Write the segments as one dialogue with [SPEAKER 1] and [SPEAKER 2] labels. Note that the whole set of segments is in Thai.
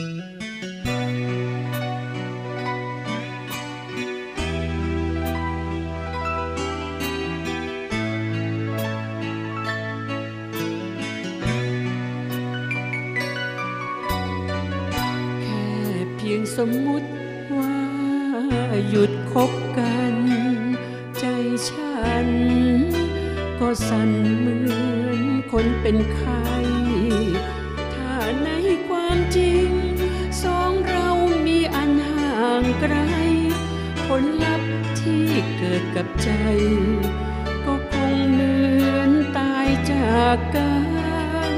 [SPEAKER 1] แค่เพียงสมมุติว่าหยุดคบกัน ใจฉัน ก็สั่นเหมือนคนเป็นไข้ กับใจ ก็คงเหมือนตายจากกัน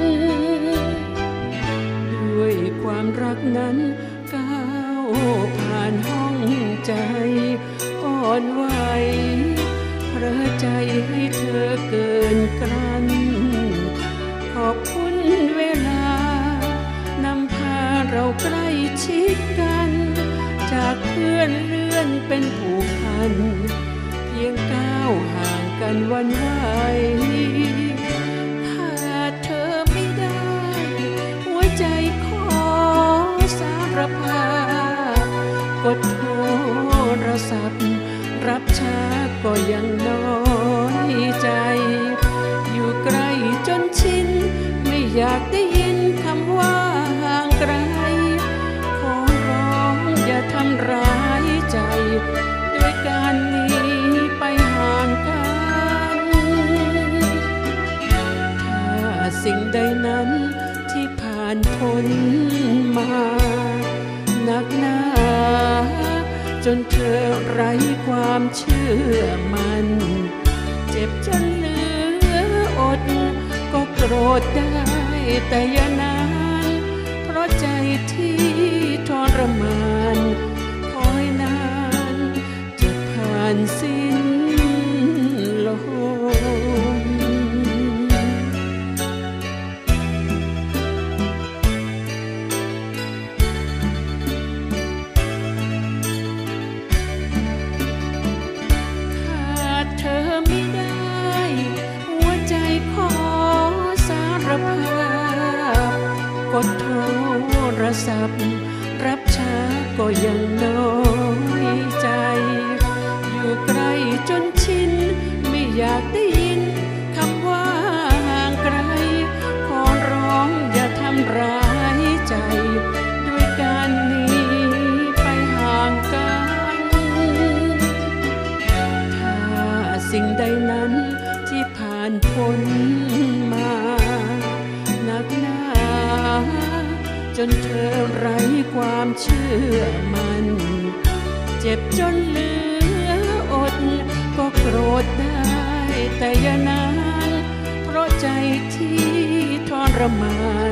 [SPEAKER 1] ด้วยความรักนั้นก้าวผ่านห้องใจอ่อนไหวพระใจให้เธอเกินกลั้นขอบคุณเวลานำพาเราใกล้ชิดกัน จากเพื่อนเลื่อนเป็นผูกพัน ยงก้าวห่างกันวันไหวถ้าเธอไม่ได้ หัวใจขอสารภาพกดโทรศัพท์ รับช้าก็ยังน้อยใจ อยู่ใกล้จนชิน ไม่อยากได้ยินคำว่าห่างไกล ขอร้องอย่าทำร้ายใจด้วยการหนี นพ้นมาหนักหนา จนเธอไร้ความเชื่อมัน เจ็บจนเหลืออด ก็โกรธได้แต่อย่านาน เพราะใจที่ทรมาน กดโทรศัพท์ รับช้าก็ยังน้อยใจ อยู่ใกลจนชิน ไม่อยากได้ยินคำว่าห่างไกล ขอร้องอย่าทำร้ายใจ ด้วยการหนีไปห่างกัน ถ้าสิ่งใดนั้นที่ผ่านพ้น นเธอไร้ความเชื่อมัน เจ็บจนเหลืออด ก็โกรธได้แต่อย่านานเพราะใจที่ทรมาน